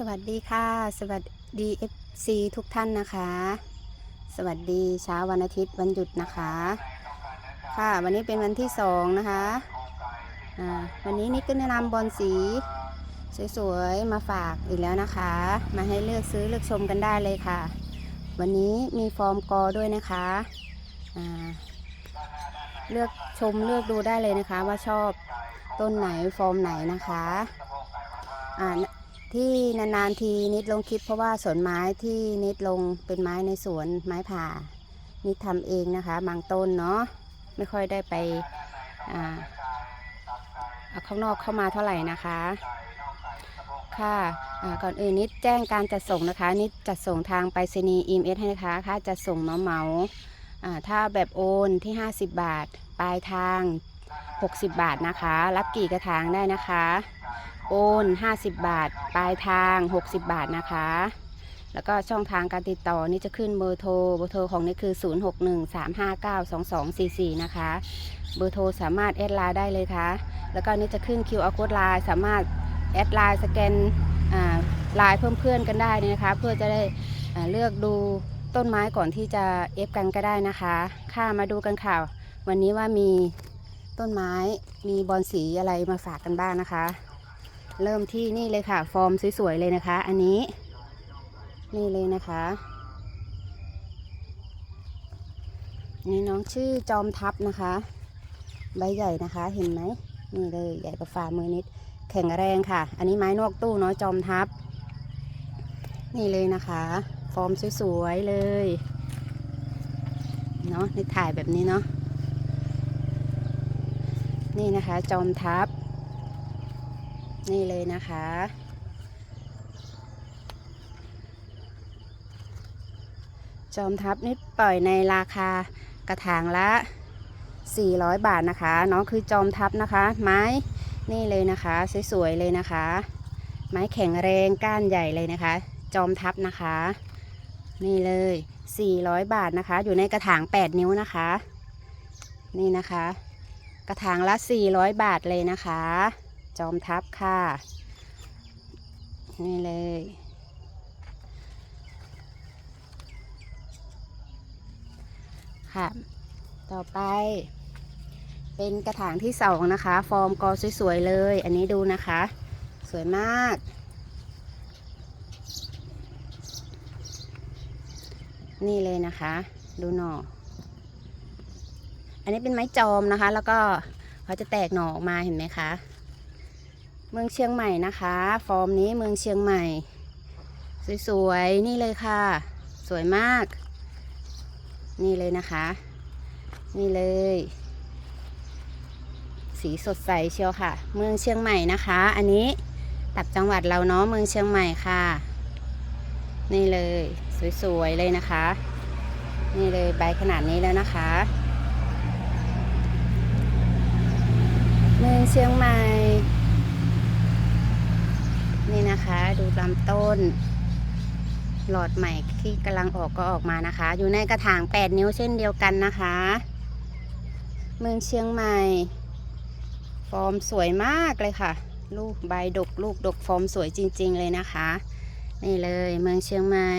สวัสดีค่ะ สวัสดี FC ทุกท่านนะคะ สวัสดีเช้าวันอาทิตย์วันหยุดนะคะ ค่ะวันนี้เป็นวันที่สองนะคะอ่าวันนี้นิกก็แนะนำบอลสี สวยๆ มาฝากอีกแล้วนะคะ มาให้เลือกซื้อเลือกชมกันได้เลยค่ะ วันนี้มีฟอร์มกอด้วยนะคะเลือกชมเลือกดูได้เลยนะคะ ว่าชอบต้นไหนฟอร์มไหนนะคะอ่า ที่นานๆทีนิดลงคลิปเพราะว่าสวนไม้ที่นิดลงเป็นไม้ในสวนไม้ผ่า นิดทำเองนะคะ บางต้นเนาะไม่ค่อยได้ไปเอาข้างนอกเข้ามาเท่าไหร่นะคะ ค่ะอ่าก่อนอื่นนิดแจ้งการจัดส่งนะคะ นิดจัดส่งทางไปรษณีย์ EMS ให้นะคะค่าจัดส่งเมาเมาๆอ่าถ้าแบบโอนที่ 50 บาท ปลายทาง 60 บาทนะคะ รับกี่กระถางได้นะคะ โอน 50 บาท ปลายทาง 60 บาทนะคะ แล้วก็ช่องทางการติดต่อนี่จะขึ้นเบอร์โทร เบอร์โทรของนี่คือ 0613592244 นะคะ เบอร์โทรสามารถแอดไลน์ได้เลยค่ะ แล้วก็นี่จะขึ้น QR code ไลน์สามารถแอดไลน์สแกนไลน์เพิ่มเพื่อนกันได้นะคะ เพื่อจะได้เลือกดูต้นไม้ก่อนที่จะเอฟกันก็ได้นะคะ ค่ะมาดูกันค่ะวันนี้ว่ามีต้นไม้มีบอลสีอะไรมาฝากกันบ้างนะคะ เริ่มที่นี่เลยค่ะ ฟอร์มสวยๆเลยนะคะ อันนี้ นี่เลยนะคะ นี่น้องชื่อจอมทัพนะคะ ใบใหญ่นะคะเห็นไหมนี่เลยใหญ่กว่าฝ่ามือนิด แข็งแรงค่ะ อันนี้ไม้นอกตู้เนาะจอมทัพ นี่เลยนะคะ ฟอร์มสวยๆเลยเนาะในถ่ายแบบนี้เนาะนี่นะคะ จอมทัพ นี่เลยนะคะ จอมทัพนี่ปล่อยในราคากระถางละ 400 บาทนะคะ น้องคือจอมทัพนะคะ ไม้นี่เลยนะคะ สวยๆเลยนะคะ ไม้แข็งแรงก้านใหญ่เลยนะคะ จอมทัพนะคะ นี่เลย 400 บาทนะคะ อยู่ในกระถาง 8 นิ้วนะคะ นี่นะคะ กระถางละ 400 บาทเลยนะคะ จอมทัพค่ะ นี่เลย ค่ะ ต่อไป เป็นกระถางที่สองนะคะ ฟอร์มกอสวยๆเลย อันนี้ดูนะคะ สวยมาก นี่เลยนะคะ ดูหน่อ อันนี้เป็นไม้จอมนะคะ แล้วก็เขาจะแตกหน่อออกมาเห็นไหมคะ เมืองเชียงใหม่นะคะ ฟอร์มนี้เมืองเชียงใหม่ สวยๆ นี่เลยค่ะ สวยมาก นี่เลยนะคะ นี่เลย สีสดใสเชียวค่ะ เมืองเชียงใหม่นะคะ อันนี้ตับจังหวัดเราเนาะเมืองเชียงใหม่ค่ะ นี่เลย สวยๆ เลยนะคะ นี่เลยใบขนาดนี้แล้วนะคะ เมืองเชียงใหม่ นี่นะคะ ดูลำต้น หลอดใหม่ที่กำลังออกก็ออกมานะคะ อยู่ในกระถาง 8 นิ้วเช่นเดียวกันนะคะ เมืองเชียงใหม่ ฟอร์มสวยมากเลยค่ะ ลูกใบดกลูกดกฟอร์มสวยจริง ๆ เลยนะคะ นี่เลยเมืองเชียงใหม่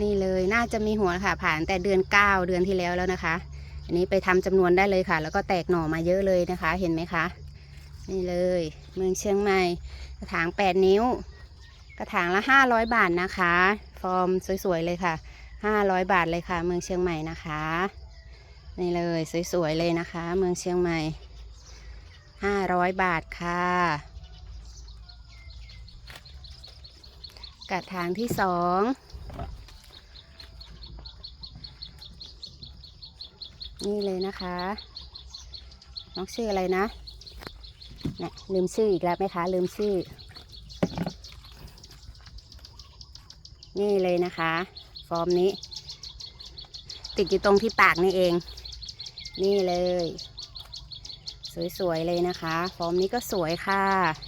นี่เลยน่าจะมีหัวค่ะผ่านแต่เดือน 9 เดือนที่แล้วแล้วนะคะันนี้ไปทำจำนวนได้เลยค่ะ แล้วก็แตกหน่อมาเยอะเลยนะคะ เห็นไหมคะ นี่เลย เมืองเชียงใหม่กระถาง 8 นิ้ว กระถางละ 500 บาทนะคะ ฟอร์มสวยๆเลยค่ะ 500 บาทเลยค่ะ เมืองเชียงใหม่นะคะ นี่เลยสวยๆเลยนะคะ เมืองเชียงใหม่ 500 บาทค่ะ กระถางที่ 2 นี่เลยนะคะ น้องชื่ออะไรนะเนี่ยลืมชื่ออีกแล้วไหมคะลืมชื่อ นี่เลยนะคะ ฟอร์มนี้ ติดอยู่ตรงที่ปากนี่เอง นี่เลย สวยๆเลยนะคะ ฟอร์มนี้ก็สวยค่ะ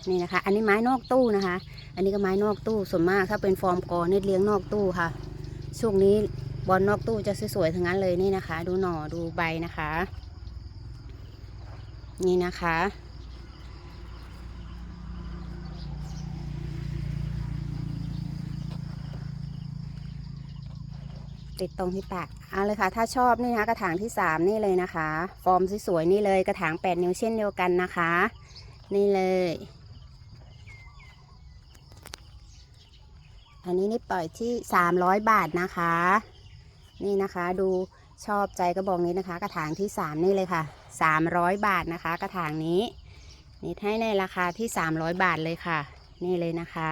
นี่นะคะ อันนี้ไม้นอกตู้นะคะ อันนี้ก็ไม้นอกตู้ส่วนมากถ้าเป็นฟอร์มกอเน็ตเลี้ยงนอกตู้ค่ะ ช่วงนี้ บอลนอกตู้จะสวยๆทั้งนั้นเลยนี่นะคะ ดูหน่อดูใบนะคะ นี่นะคะ ติดตรงที่ปากเอาเลยค่ะ ถ้าชอบนี่นะคะกระถางที่3นี่เลยนะคะ ฟอร์มสวยๆนี่เลยกระถาง8นิ้วเช่นเดียวกันนะคะ นี่เลยอันนี้นี่ปล่อยที่ 300 บาทนะคะ นี่นะคะดูชอบใจกระบอกนี้นะคะ กระถางที่ 3 นี่เลยค่ะ 300 บาทนะคะ กระถางนี้นี่ให้ในราคาที่ 300 บาทเลยค่ะ นี่เลยนะคะ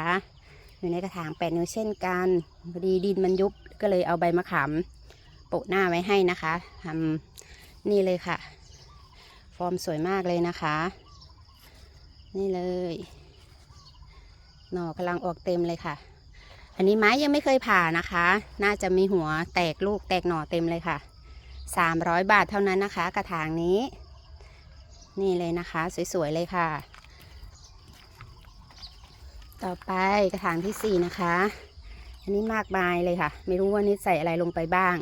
อยู่ในกระถาง8นิ้วเช่นกันพอดีดินมันยุบก็เลยเอาใบมะขามโปะหน้าไว้ให้นะคะทำนี่เลยค่ะ ฟอร์มสวยมากเลยนะคะ นี่เลยหน่อกำลังออกเต็มเลยค่ะ อันนี้ไม้ยังไม่เคยผ่านะคะ น่าจะมีหัวแตกลูกแตกหน่อเต็มเลยค่ะ 300 บาทเท่านั้นนะคะ กระถางนี้ นี่เลยนะคะ สวยๆเลยค่ะ ต่อไปกระถางที่ 4 นะคะ อันนี้มากมายเลยค่ะ ไม่รู้ว่านี่ใส่อะไรลงไปบ้าง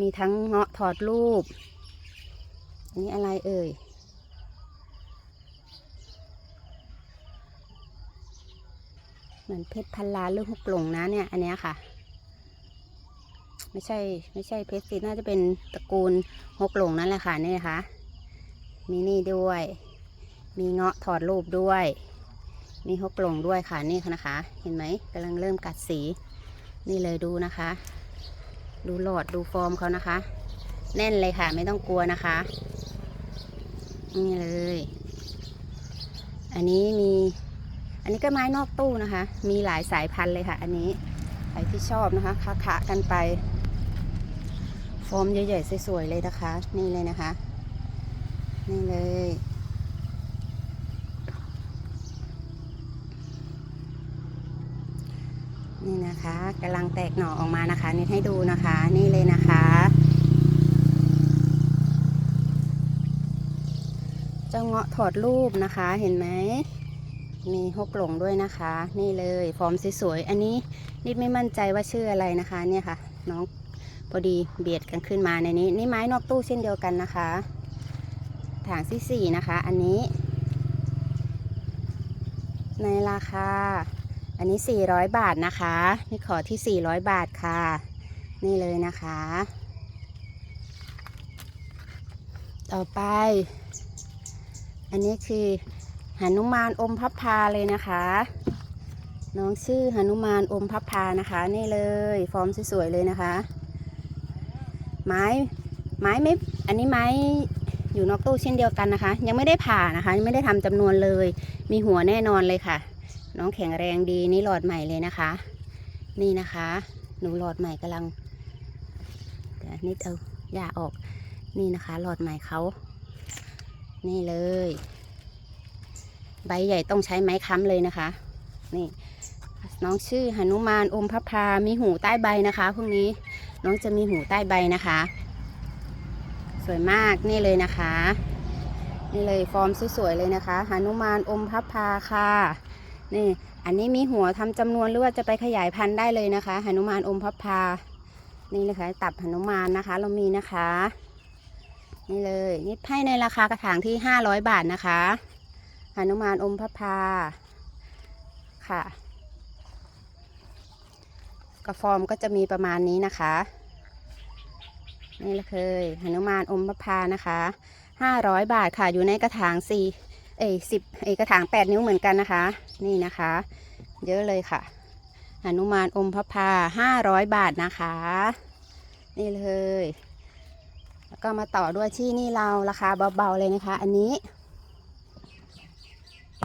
มีทั้งเงาะถอดรูป อันนี้อะไรเอ่ย เหมือนเพชรพันล้านหรือหกหลงนะเนี่ย อันเนี้ยค่ะ ไม่ใช่ไม่ใช่เพชรสิน่าจะเป็นตระกูลหกหลงนั่นแหละค่ะนี่นะคะมีนี่ด้วย มีเงาะถอดรูปด้วย มีหกหลงด้วยค่ะนี่ค่ะนะคะ เห็นไหมกำลังเริ่มกัดสี นี่เลยดูนะคะ ดูหลอดดูฟอร์มเขานะคะ แน่นเลยค่ะ ไม่ต้องกลัวนะคะ นี่เลย อันนี้มี อันนี้ก็ไม้นอกตู้นะคะ มีหลายสายพันธุ์เลยค่ะ อันนี้ใครที่ชอบนะคะคะคะกันไป ฟอร์มใหญ่ๆสวยๆเลยนะคะ นี่เลยนะคะ นี่เลยนี่นะคะกำลังแตกหน่อออกมานะคะนี่ให้ดูนะคะ นี่เลยนะคะ เจ้าเงาะถอดรูปนะคะเห็นไหม มีฮกหลงด้วยนะคะ นี่เลยฟอร์มสวยๆอันนี้นิดไม่มั่นใจว่าชื่ออะไรนะคะ เนี่ยค่ะ น้องพอดีเบียดกันขึ้นมาในนี้ นี่ไม้นอกตู้เช่นเดียวกันนะคะถางที่สี่นะคะ อันนี้ ในราคา อันนี้ 400 บาทนะคะ นี่ขอที่ 400 บาทค่ะ นี่เลยนะคะ ต่อไป อันนี้คือ หนุมานอมพับพาเลยนะคะ น้องชื่อหนุมานอมพับพานะคะ นี่เลย ฟอร์มสวยๆเลยนะคะ ไม้ไม้ไม่อันนี้ไม้อยู่นอกตู้เช่นเดียวกันนะคะ ยังไม่ได้ผ่านะคะยังไม่ได้ทำจำนวนเลย มีหัวแน่นอนเลยค่ะ น้องแข็งแรงดีนี่หลอดใหม่เลยนะคะ นี่นะคะ หนูหลอดใหม่กำลังนิดเอาหญ้าออกนี่นะคะ หลอดใหม่เขานี่เลย ใบใหญ่ต้องใช้ไม้ค้ำเลยนะคะ นี่ น้องชื่อหนุมานอมพระพามีหูใต้ใบนะคะพวกนี้น้องจะมีหูใต้ใบนะคะ สวยมากนี่เลยนะคะ นี่เลยฟอร์มสวยๆเลยนะคะหนุมานอมพระพาค่ะ นี่ อันนี้มีหัวทำจำนวนหรือว่าจะไปขยายพันธุ์ได้เลยนะคะหนุมานอมพับพานี่นะคะตับหนุมานนะคะ เรามีนะคะ นี่เลยนี่ให้ในราคากระถางที่500บาทนะคะ หนุมานอมพับพาค่ะ กระฟอร์มก็จะมีประมาณนี้นะคะ นี่เลยหนุมานอมพับพานะคะ500บาทค่ะ อยู่ในกระถางสี่เอ้สิบเอ้กระถางแปดนิ้วเหมือนกันนะคะ นี่นะคะ เยอะเลยค่ะหนุมานอมพระพาห้าร้อยบาทนะคะ นี่เลย แล้วก็มาต่อด้วยที่นี่เราราคาเบาๆเลยนะคะ อันนี้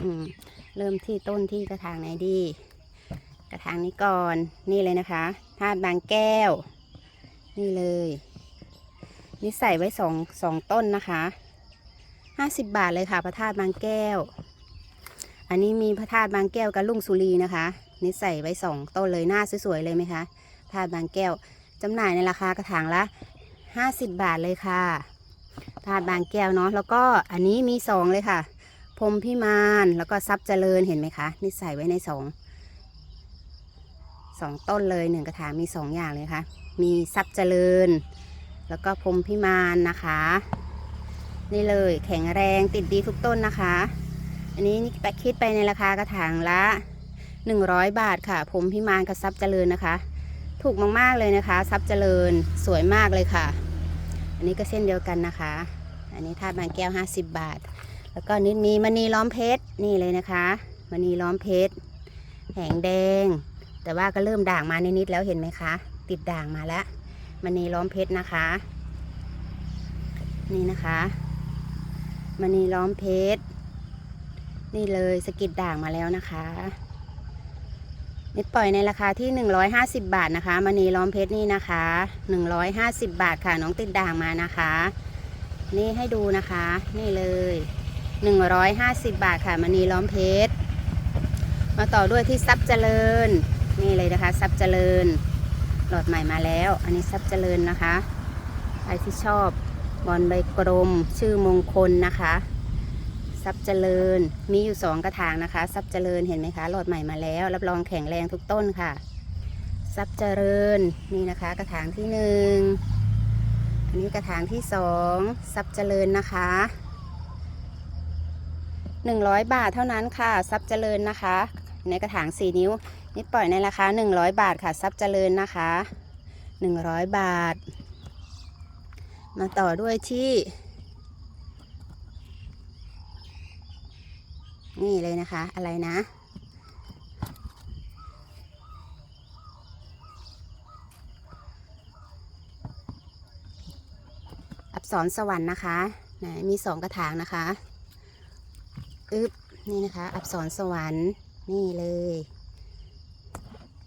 อืมเริ่มที่ต้นที่กระถางไหนดี กระถางนี้ก่อนนี่เลยนะคะธาตุบางแก้ว นี่เลยนี่ใส่ไว้สองสองต้นนะคะห้าสิบบาทเลยค่ะ พระธาตุบางแก้ว อันนี้มีพระธาตุบางแก้วกับลุงสุรีนะคะนี่ใส่ไว้สองต้นเลยหน้าสวยๆเลยไหมคะธาตุบางแก้วจำหน่ายในราคากระถางละห้าสิบบาทเลยค่ะธาตุบางแก้วเนาะแล้วก็อันนี้มีสองเลยค่ะ พรมพิมานแล้วก็ทรัพย์เจริญเห็นไหมคะ นี่ใส่ไว้ในสองสองต้นเลยหนึ่งกระถางมีสองอย่างเลยค่ะ มีทรัพย์เจริญ แล้วก็พรมพิมานนะคะ นี่เลยแข็งแรงติดดีทุกต้นนะคะ อันนี้นี่คิดไปในราคากระถางละ100บาทค่ะผมพิมานกับซับเจริญนะคะ ถูกมากๆเลยนะคะซับเจริญสวยมากเลยค่ะ อันนี้ก็เส้นเดียวกันนะคะ อันนี้ทาบางแก้ว50บาท แล้วก็นิดมีมณีล้อมเพชรนี่เลยนะคะมณีล้อมเพชรแหงแดง แต่ว่าก็เริ่มด่างมานิดๆแล้วเห็นไหมคะ ติดด่างมาแล้วมณีล้อมเพชรนะคะ นี่นะคะมณีล้อมเพชรนี่เลยสกิดด่างมาแล้วนะคะนิดปล่อยในราคาที่ 150 บาทนะคะมณีล้อมเพชรนี่นะคะ 150 บาทค่ะน้องติดด่างมานะคะ นี่ให้ดูนะคะ นี่เลย 150 บาทค่ะมณีล้อมเพชร มาต่อด้วยที่ซับเจริญ นี่เลยนะคะซับเจริญ หลอดใหม่มาแล้ว อันนี้ซับเจริญนะคะใครที่ชอบบอลใบกลมชื่อมงคลนะคะซับเจริญมีอยู่สองกระถางนะคะซับเจริญเห็นไหมคะหลอดใหม่มาแล้ว รับรองแข็งแรงทุกต้นค่ะซับเจริญนี่นะคะกระถางที่หนึ่งอันนี้กระถางที่สองซับเจริญนะคะ 100 บาทเท่านั้นค่ะซับเจริญนะคะ ในกระถาง 4 นิ้วนิดปล่อยในราคา 100 บาทค่ะซับเจริญนะคะ 100 บาท มาต่อด้วยที่ นี่เลยนะคะอะไรนะอับสรสวรรค์นะคะนะมีสองกระถางนะคะ อึบนี่นะคะ อับสรสวรรค์นี่เลย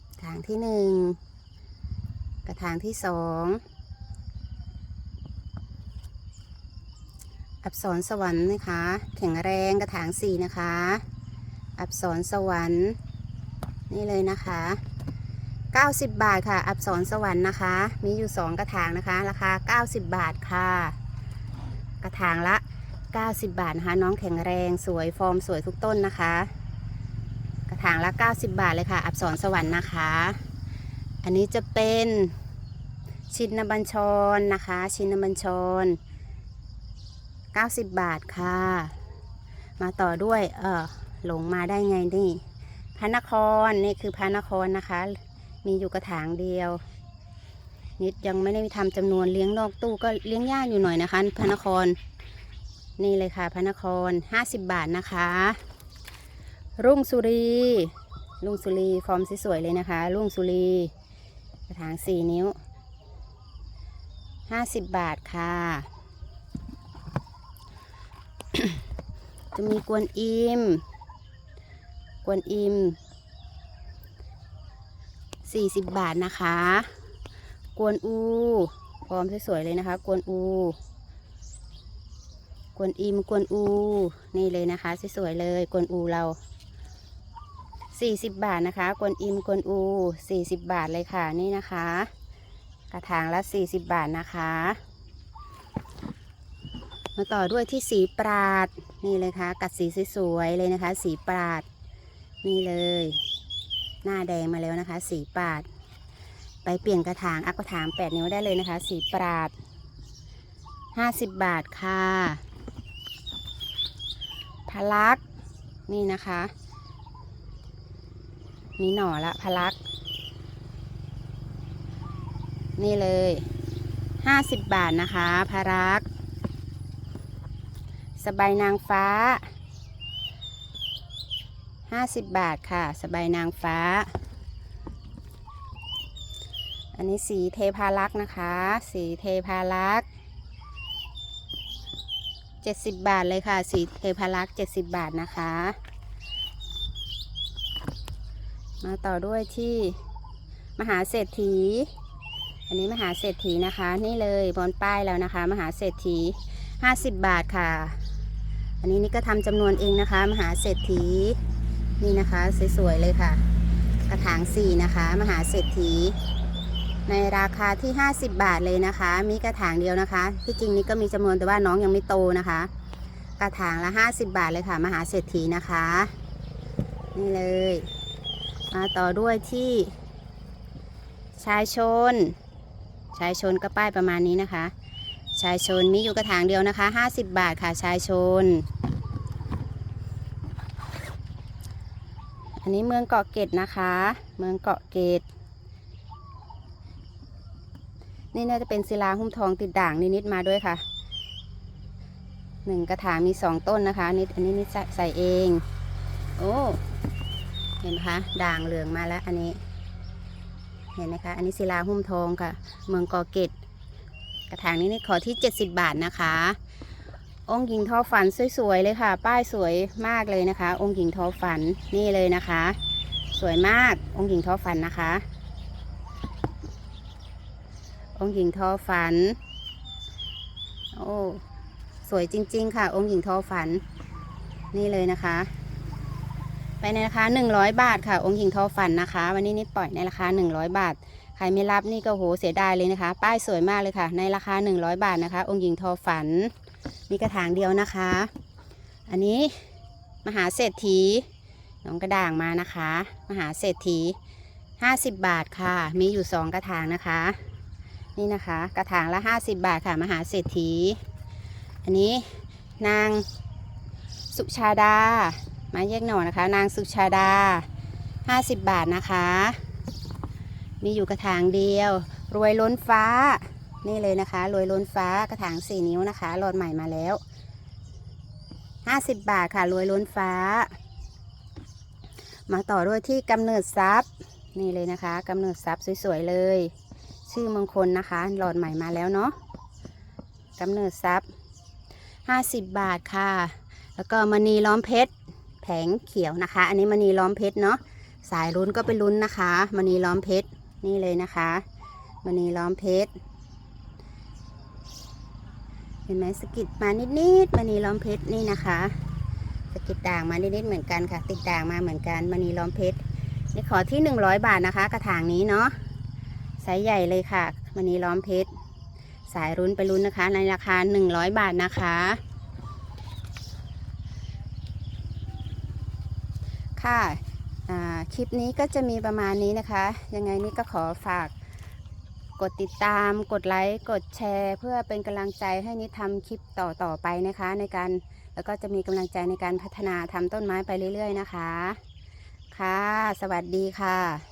กระถางที่หนึ่งกระถางที่สองอับสรสวรรค์นะคะ แข็งแรงกระถางสี่นะคะ อับสรสวรรค์ นี่เลยนะคะ90 บาทค่ะ อับสรสวรรค์นะคะ มีอยู่ 2 กระถางนะคะ ราคา 90 บาทค่ะ กระถางละ 90 บาทนะคะ น้องแข็งแรงสวยฟอร์มสวยทุกต้นนะคะ กระถางละ 90 บาทเลยค่ะ อับสรสวรรค์นะคะ อันนี้จะเป็นชินบัญชรนะคะ ชินบัญชร 90 บาทค่ะ มาต่อด้วยเออหลงมาได้ไงนี่พระนครนี่คือพระนครนะคะ มีอยู่กระถางเดียว นิดยังไม่ได้ทำจำนวนเลี้ยงนอกตู้ก็เลี้ยงยากอยู่หน่อยนะคะพระนคร นี่เลยค่ะพระนคร 50 บาทนะคะ รุ่งสุรีรุ่งสุรีฟอร์มสวยๆเลยนะคะ รุ่งสุรีกระถาง4นิ้ว 50 บาทค่ะ จะมีกวนอิม กวนอิม 40 บาทนะคะ กวนอู ฟอร์มสวยๆเลยนะคะ กวนอู กวนอิมกวนอูนี่เลยนะคะสวยๆเลยกวนอูเรา40บาทนะคะกวนอิมกวนอู40บาทเลยค่ะนี่นะคะ กระถางละ40บาทนะคะ มาต่อด้วยที่สีปราดนี่เลยค่ะ กัดสีสวยๆเลยนะคะ สีปราดนี่เลย หน้าแดงมาแล้วนะคะ สีปราดไปเปลี่ยนกระถางอักกระถาง8นิ้วได้เลยนะคะ สีปราด50บาทค่ะ พลักนี่นะคะ มีหน่อละพลัก นี่เลย50บาทนะคะพะลัก สบายนางฟ้า50บาทค่ะ สบายนางฟ้า อันนี้สีเทพารักษ์นะคะ สีเทพารักษ์ 70 บาทเลยค่ะ สีเทพารักษ์70 บาทนะคะ มาต่อด้วยที่มหาเศรษฐี อันนี้มหาเศรษฐีนะคะ นี่เลยบนป้ายแล้วนะคะ มหาเศรษฐี 50 บาทค่ะ อันนี้นี่ก็ทำจำนวนเองนะคะ มหาเศรษฐีนี่นะคะสวยๆเลยค่ะ กระถางสี่นะคะ มหาเศรษฐี ในราคาที่ 50 บาทเลยนะคะ มีกระถางเดียวนะคะ ที่จริงนี่ก็มีจำนวนแต่ว่าน้องยังไม่โตนะคะ กระถางละ 50 บาทเลยค่ะ มหาเศรษฐีนะคะ นี่เลย มาต่อด้วยที่ ชายชน ชายชนก็ป้ายประมาณนี้นะคะ ชายชนมีอยู่กระถางเดียวนะคะ 50 บาทค่ะชายชน อันนี้เมืองเกาะเกร็ดนะคะ เมืองเกาะเกร็ด นี่น่าจะเป็นศิลาหุ้มทองติดด่างนิดๆมาด้วยค่ะหนึ่งกระถางมีสองต้นนะคะนิดอันนี้นิดใส่เอง โอ้เห็นไหมคะด่างเหลืองมาแล้วอันนี้ เห็นไหมคะ อันนี้ศิลาหุ้มทองค่ะ เมืองกาะเกร็ดกระถางนี้นี่ขอที่ 70 บาทนะคะ องค์หญิงทอฝันสวยๆเลยค่ะ ป้ายสวยมากเลยนะคะ องค์หญิงทอฝันนี่เลยนะคะ สวยมากองค์หญิงทอฝันนะคะ องค์หญิงทอฝัน โอ้สวยจริง ๆ ค่ะ องค์หญิงทอฝัน นี่เลยนะคะ ไปในราคา100 บาทค่ะ องค์หญิงทอฝันนะคะ วันนี้นิดปล่อยในราคา 100 บาท ใครไม่รับนี่ก็โหเสียดายเลยนะคะ ป้ายสวยมากเลยค่ะ ในราคา 100 บาทนะคะ องค์หญิงทอฝัน มีกระถางเดียวนะคะ อันนี้มหาเศรษฐีน้องกระด่างมานะคะ มหาเศรษฐี 50 บาทค่ะ มีอยู่ 2 กระถางนะคะ นี่นะคะ กระถางละ 50 บาทค่ะ มหาเศรษฐี อันนี้นางสุชาดาไมาแยกหน่อนะคะ นางสุชาดา 50 บาทนะคะ มีอยู่กระถางเดียว รวยล้นฟ้า นี่เลยนะคะ รวยล้นฟ้ากระถาง 4 นิ้วนะคะรอดใหม่มาแล้ว 50 บาทค่ะ รวยล้นฟ้า มาต่อด้วยที่กำเนิดทรัพย์ นี่เลยนะคะกำเนิดทรัพย์สวยๆเลย ชื่อมงคลนะคะ หลอดใหม่มาแล้วเนาะกำเนิดทรัพย์50บาทค่ะ แล้วก็มณีล้อมเพชรแผงเขียวนะคะ อันนี้มณีล้อมเพชรเนาะสายลุ้นก็ไปลุ้นนะคะมณีล้อมเพชรนี่เลยนะคะมณีล้อมเพชรเห็นไหมสกิดมานิดๆมณีล้อมเพชรนี่นะคะสกิดด่างมานิดๆเหมือนกันค่ะ ติดด่างมาเหมือนกันมณีล้อมเพชรนี่ขอที่100บาทนะคะ กระถางนี้เนาะ ไซส์ใหญ่เลยค่ะมณีล้อมเพชร สายรุ้นไปลุ้นนะคะ ในราคา 100 บาทนะคะ ค่ะคลิปนี้ก็จะมีประมาณนี้นะคะ ยังไงนี่ก็ขอฝากกดติดตามกดไลค์ กดแชร์ เพื่อเป็นกำลังใจให้นิดทำคลิปต่อต่อไปนะคะ ในการแล้วก็จะมีกำลังใจในการพัฒนาทำต้นไม้ไปเรื่อย ๆ นะคะ ค่ะ สวัสดีค่ะ